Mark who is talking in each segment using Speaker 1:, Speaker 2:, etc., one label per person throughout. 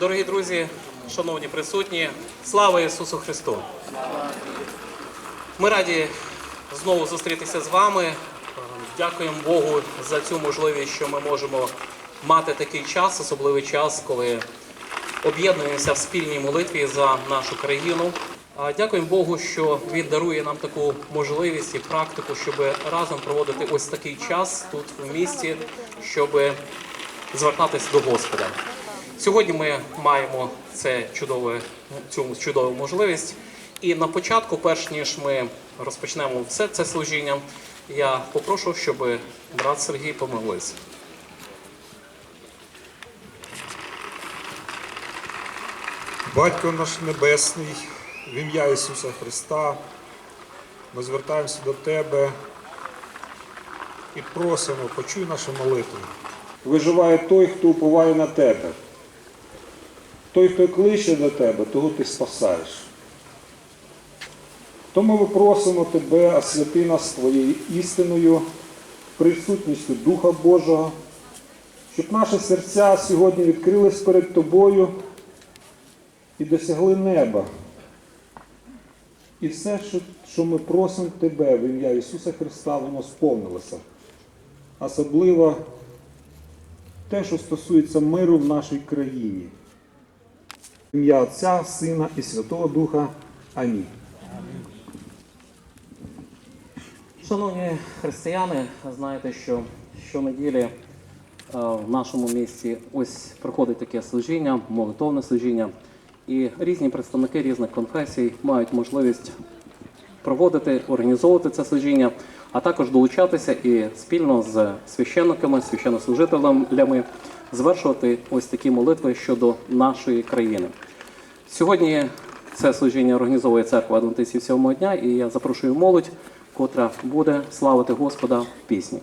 Speaker 1: Дорогі друзі, шановні присутні, слава Ісусу Христу! Ми раді знову зустрітися з вами. Дякуємо Богу за цю можливість, що ми можемо мати такий час, особливий час, коли об'єднуємося в спільній молитві за нашу країну. Дякуємо Богу, що Він дарує нам таку можливість і практику, щоб разом проводити ось такий час тут в місті, щоб звертатись до Господа. Сьогодні ми маємо це чудове, цю чудову можливість. І на початку, перш ніж ми розпочнемо все це служіння, я попрошу, щоб брат Сергій помолився.
Speaker 2: Батько наш Небесний, в ім'я Ісуса Христа, ми звертаємося до Тебе і просимо, почуй нашу молитву.
Speaker 3: Виживає той, хто уповає на тебе. Той, хто кличе до тебе, того ти спасаєш. Тому ми просимо тебе, освяти нас твоєю істиною, присутністю Духа Божого, щоб наші серця сьогодні відкрились перед тобою і досягли неба. І все, що ми просимо тебе в ім'я Ісуса Христа, воно сповнилося. Особливо те, що стосується миру в нашій країні. Ім'я Отця, Сина і Святого Духа. Амінь.
Speaker 1: Шановні християни, знаєте, що щонеділі е, в нашому місті ось проходить таке служіння, молитовне служіння, і різні представники різних конфесій мають можливість проводити, організовувати це служіння, а також долучатися і спільно з священниками, священнослужителями звершувати ось такі молитви щодо нашої країни. Сьогодні це служіння організовує церква Адвентистів сьомого дня, і я запрошую молодь, котра буде славити Господа в пісні.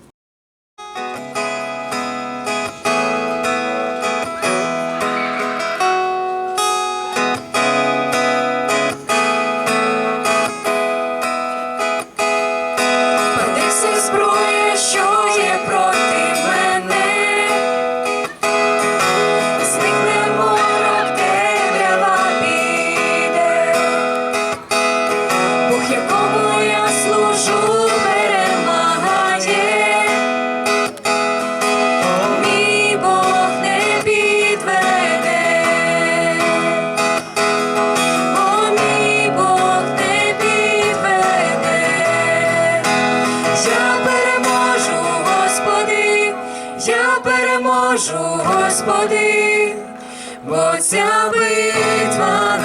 Speaker 4: Господи, бо ця битва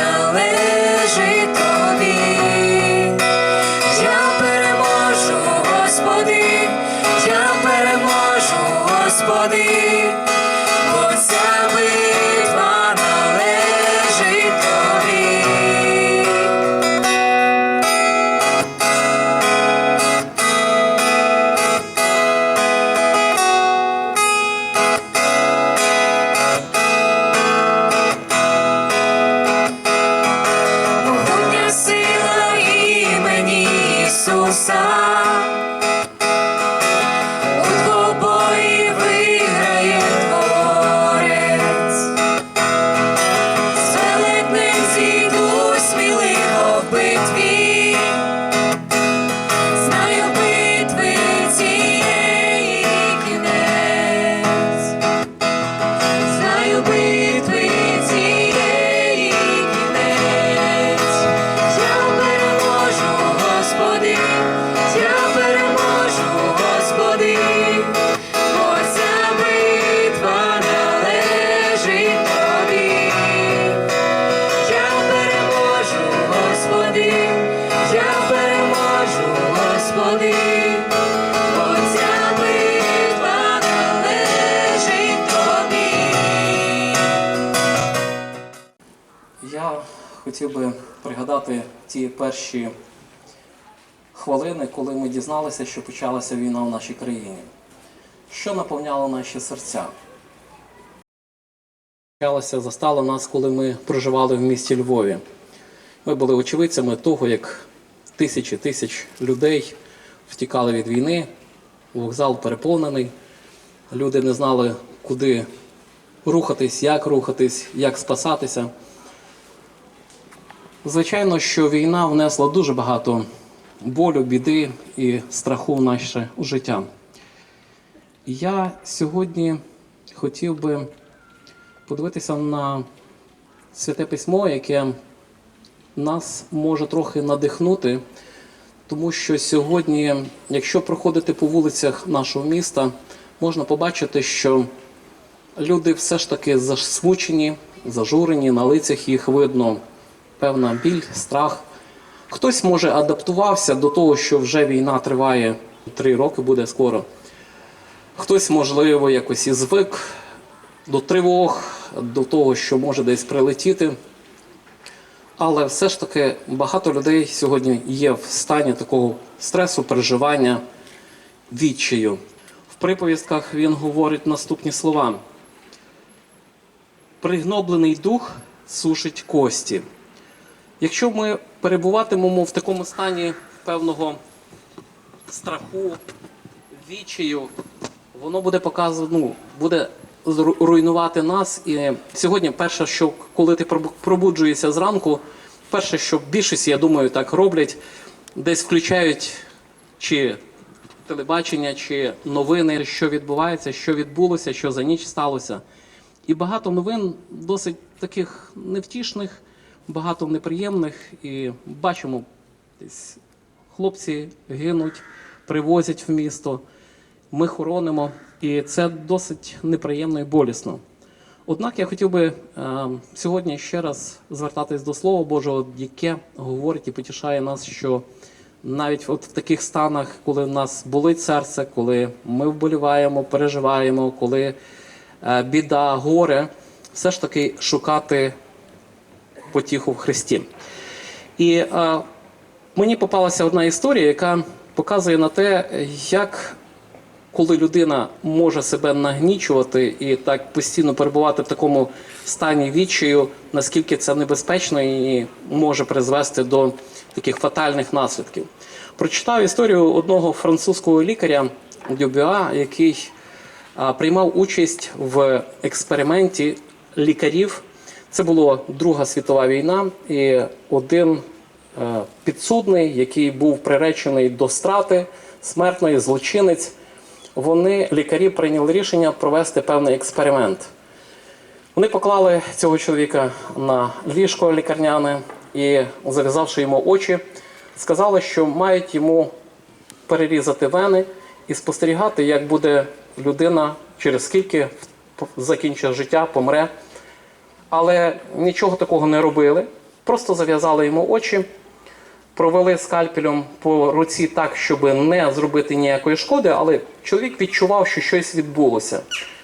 Speaker 4: Я
Speaker 1: хотів би пригадати ті перші хвилини, коли ми дізналися, що почалася війна в нашій країні. Що наповняло наші серця? Почалося, застало нас, коли ми проживали в місті Львові. Ми були очевидцями того, як тисячі тисяч людей втікали від війни, вокзал переповнений, люди не знали, куди рухатись, як рухатись, як спасатися. Звичайно, що війна внесла дуже багато болю, біди і страху в наше життя. Я сьогодні хотів би подивитися на святе письмо, яке нас може трохи надихнути, тому що сьогодні, якщо проходити по вулицях нашого міста, можна побачити, що люди все ж таки засмучені, зажурені, на лицях їх видно певна біль, страх. Хтось може адаптувався до того, що вже війна триває три роки, буде скоро. Хтось, можливо, якось і звик до тривог, до того, що може десь прилетіти. Але все ж таки багато людей сьогодні є в стані такого стресу, переживання, відчаю. В приповістках він говорить наступні слова: пригноблений дух сушить кості. Якщо ми перебуватимемо в такому стані певного страху, відчаю, воно буде показувати, ну, буде руйнувати нас. І сьогодні, перше, що коли ти пробу- пробуджуєшся зранку, перше, що більшість, я думаю, так роблять, десь включають чи телебачення, чи новини, що відбувається, що відбулося, що за ніч сталося. І багато новин досить таких невтішних, багато неприємних. І бачимо, десь хлопці гинуть, привозять в місто, ми хоронимо, і це досить неприємно і болісно. Однак я хотів би е, сьогодні ще раз звертатись до Слова Божого, яке говорить і потішає нас, що навіть от в таких станах, коли в нас болить серце, коли ми вболіваємо, переживаємо, коли е, біда, горе, все ж таки шукати потіху в Христі. І е, мені попалася одна історія, яка показує на те, як коли людина може себе нагнічувати і так постійно перебувати в такому стані відчаю, наскільки це небезпечно і може призвести до таких фатальних наслідків. Прочитав історію одного французького лікаря Дюбюа, який а, приймав участь в експерименті лікарів. Це була Друга світова війна, і один е, підсудний, який був приречений до страти, смертної злочинець, вони, лікарі, прийняли рішення провести певний експеримент. Вони поклали цього чоловіка на ліжко лікарняне і, зав'язавши йому очі, сказали, що мають йому перерізати вени і спостерігати, як буде людина через скільки закінчить життя, помре. Але нічого такого не робили. Просто зав'язали йому очі, провели скальпелем по руці так, щоб не зробити ніякої шкоди, але чоловік відчував, що щось відбулося.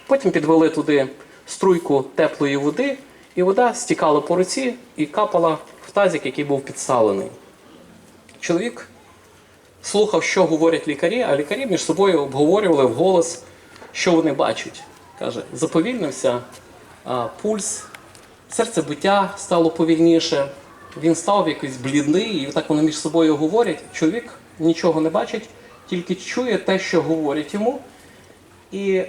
Speaker 1: Потім підвели туди струйку теплої води, і вода стікала по руці і капала в тазик, який був підставлений. Чоловік слухав, що говорять лікарі, а лікарі між собою обговорювали вголос, що вони бачать. Каже, заповільнився а, пульс, серцебиття стало повільніше, він став якийсь блідний, і так вони між собою говорять. Чоловік нічого не бачить, тільки чує те, що говорять йому. І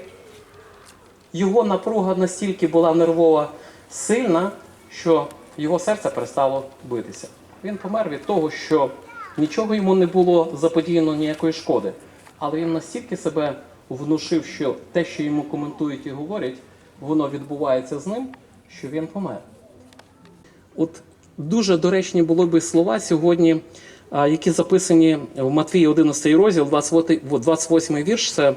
Speaker 1: його напруга настільки була нервова сильна, що його серце перестало битися. Він помер від того, що нічого йому не було заподіяно ніякої шкоди. Але він настільки себе внушив, що те, що йому коментують і говорять, воно відбувається з ним, що він помер. От дуже доречні були би слова сьогодні, які записані в Матвії 11 розділ, 28 28 вірш. Це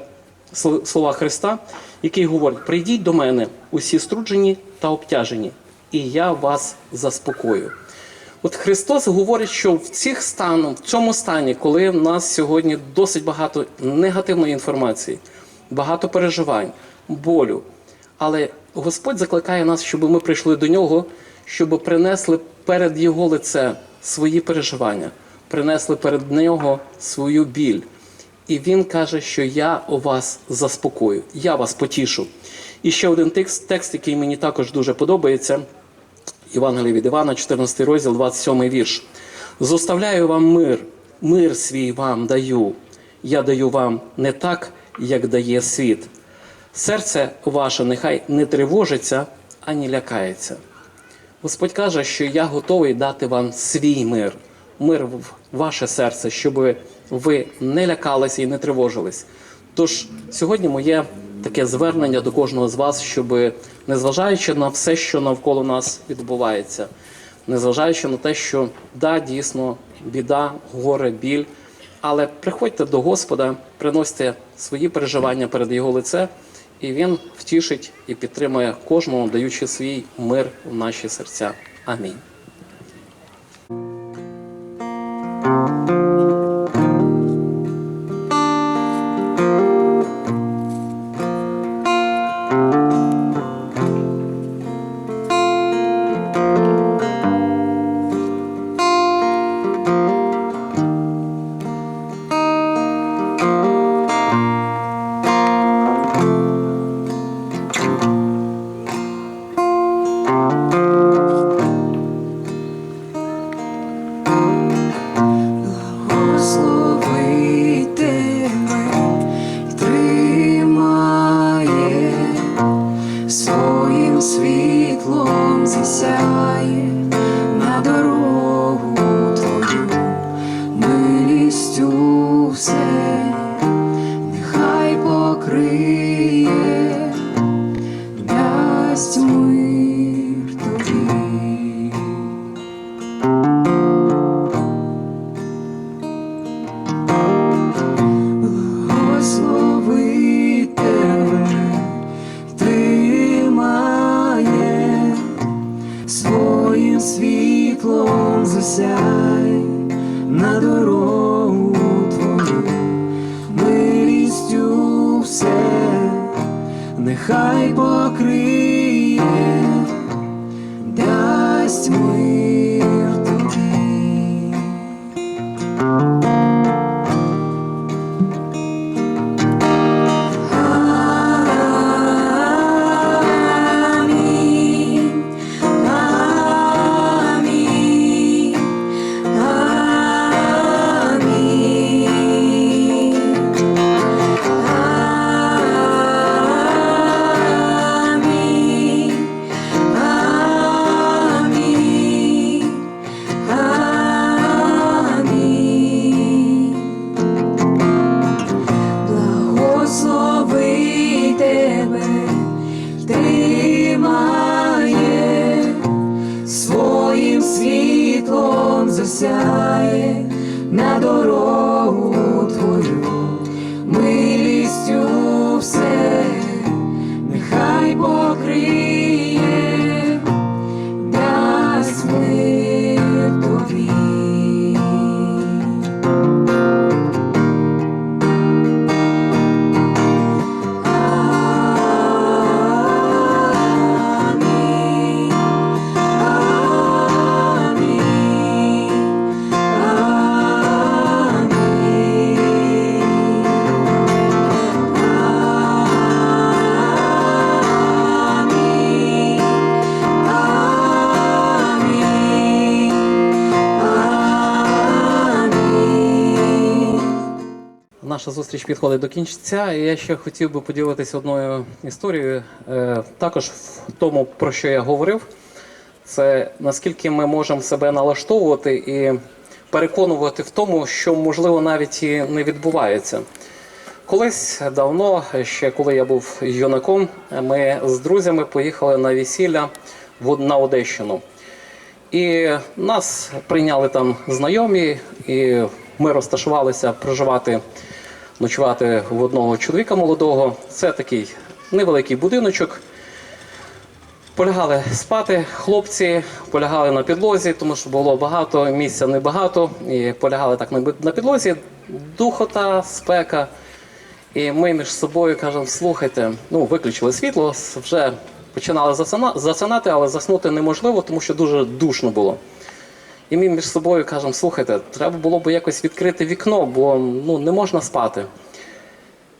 Speaker 1: слова Христа, який говорить: Прийдіть до мене, усі струджені та обтяжені, і я вас заспокою. От Христос говорить, що в цих стану, в цьому стані, коли в нас сьогодні досить багато негативної інформації, багато переживань, болю. Але Господь закликає нас, щоб ми прийшли до нього, щоб принесли перед Його лице свої переживання, принесли перед нього свою біль. І він каже, що я у вас заспокою, я вас потішу. І ще один текст, текст, який мені також дуже подобається. Євангелія від Івана, 14 розділ, 27 вірш. Зоставляю вам мир, мир свій вам даю. Я даю вам не так, як дає світ. Серце ваше нехай не тривожиться, ані лякається. Господь каже, що я готовий дати вам свій мир, мир в ваше серце, щоб ви не лякалися і не тривожились. Тож сьогодні моє таке звернення до кожного з вас, щоб незважаючи на все, що навколо нас відбувається, незважаючи на те, що да, дійсно біда, горе, біль, але приходьте до Господа, приносьте свої переживання перед Його лице, і Він втішить і підтримує кожного, даючи свій мир в наші серця. Амінь.
Speaker 4: Нехай покриє, дасть мир
Speaker 1: Наша зустріч підходить до кінця, я ще хотів би поділитися одною історією, е, також в тому, про що я говорив. Це наскільки ми можемо себе налаштовувати і переконувати в тому, що можливо навіть і не відбувається. Колись давно, ще коли я був юнаком, ми з друзями поїхали на весілля на Одещину. І нас прийняли там знайомі, і ми розташувалися проживати, ночувати в одного чоловіка молодого. Це такий невеликий будиночок. Полягали спати хлопці, полягали на підлозі, тому що було багато, місця небагато. І полягали так на підлозі, духота, спека. І ми між собою кажемо, слухайте, ну виключили світло, вже починали засинати, але заснути неможливо, тому що дуже душно було. І ми між собою кажемо, слухайте, треба було б якось відкрити вікно, бо ну, не можна спати.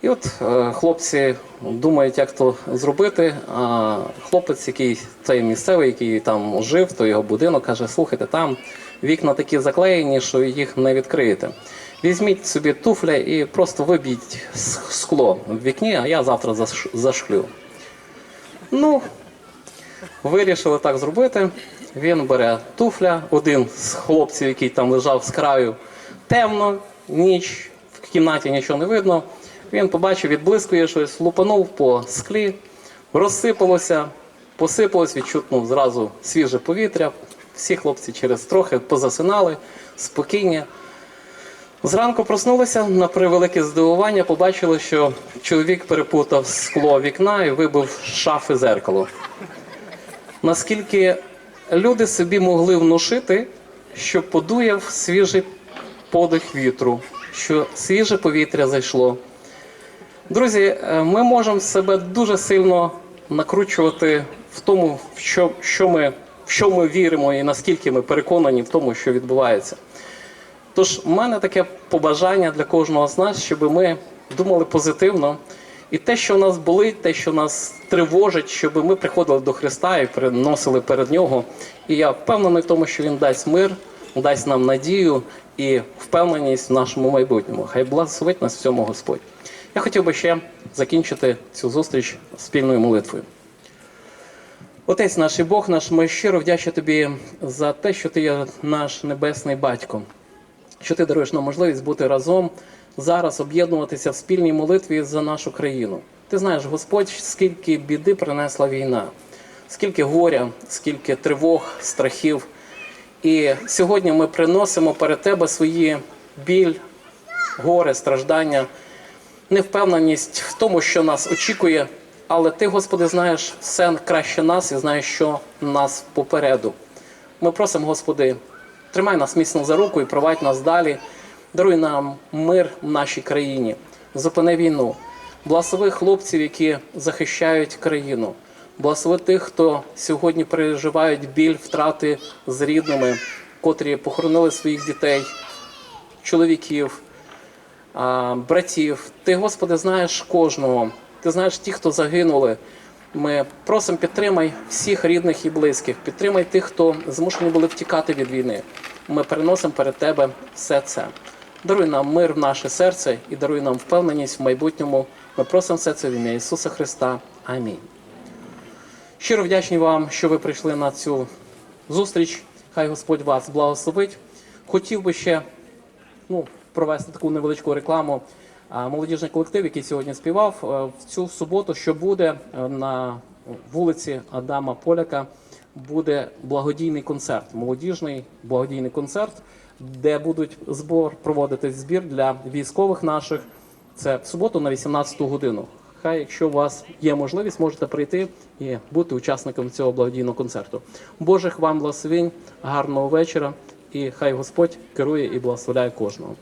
Speaker 1: І от е, хлопці думають, як то зробити. А хлопець, який цей місцевий, який там жив, то його будинок, каже: слухайте, там вікна такі заклеєні, що їх не відкриєте. Візьміть собі туфля і просто вибіть скло в вікні, а я завтра заш- зашклю. Ну, вирішили так зробити. Він бере туфля, один з хлопців, який там лежав з краю, темно, ніч, в кімнаті нічого не видно. Він побачив, відблискує щось, лупанув по склі, розсипалося, посипалось, відчутнув зразу свіже повітря. Всі хлопці через трохи позасинали, спокійні. Зранку проснулися на превелике здивування, побачили, що чоловік перепутав скло вікна і вибив шафи зеркало. Наскільки люди собі могли внушити, що подуяв свіжий подих вітру, що свіже повітря зайшло. Друзі, е, ми можемо себе дуже сильно накручувати в тому, в що, що, ми, в що ми віримо і наскільки ми переконані в тому, що відбувається. Тож, в мене таке побажання для кожного з нас, щоб ми думали позитивно. І те, що в нас болить, те, що нас тривожить, щоб ми приходили до Христа і приносили перед Нього. І я впевнений в тому, що Він дасть мир, дасть нам надію і впевненість в нашому майбутньому. Хай благословить нас в цьому Господь. Я хотів би ще закінчити цю зустріч спільною молитвою. Отець наш і Бог наш, ми щиро вдячні тобі за те, що ти є наш небесний батько що ти даруєш нам можливість бути разом зараз, об'єднуватися в спільній молитві за нашу країну. Ти знаєш, Господь, скільки біди принесла війна, скільки горя, скільки тривог, страхів. І сьогодні ми приносимо перед тебе свої біль, горе, страждання, невпевненість в тому, що нас очікує. Але ти, Господи, знаєш все краще нас і знаєш, що нас попереду. Ми просимо, Господи, тримай нас міцно за руку і провадь нас далі. Даруй нам мир в нашій країні, зупини війну. Благослови хлопців, які захищають країну. Благослови тих, хто сьогодні переживають біль втрати з рідними, котрі похоронили своїх дітей, чоловіків, братів. Ти, Господи, знаєш кожного. Ти знаєш ті, хто загинули. Ми просимо підтримай всіх рідних і близьких, підтримай тих, хто змушені були втікати від війни. Ми переносимо перед тебе все це. Даруй нам мир в наше серце і даруй нам впевненість в майбутньому. Ми просимо все це в ім'я Ісуса Христа. Амінь. Щиро вдячні вам, що ви прийшли на цю зустріч. Хай Господь вас благословить. Хотів би ще ну, провести таку невеличку рекламу. Молодіжний колектив, який сьогодні співав, е, в цю суботу, що буде е, на вулиці Адама Поляка, буде благодійний концерт, молодіжний благодійний концерт, де будуть збор проводити збір для військових наших. Це в суботу на 18 годину. Хай, якщо у вас є можливість, можете прийти і бути учасником цього благодійного концерту. Божих вам благословень, гарного вечора, і хай Господь керує і благословляє кожного.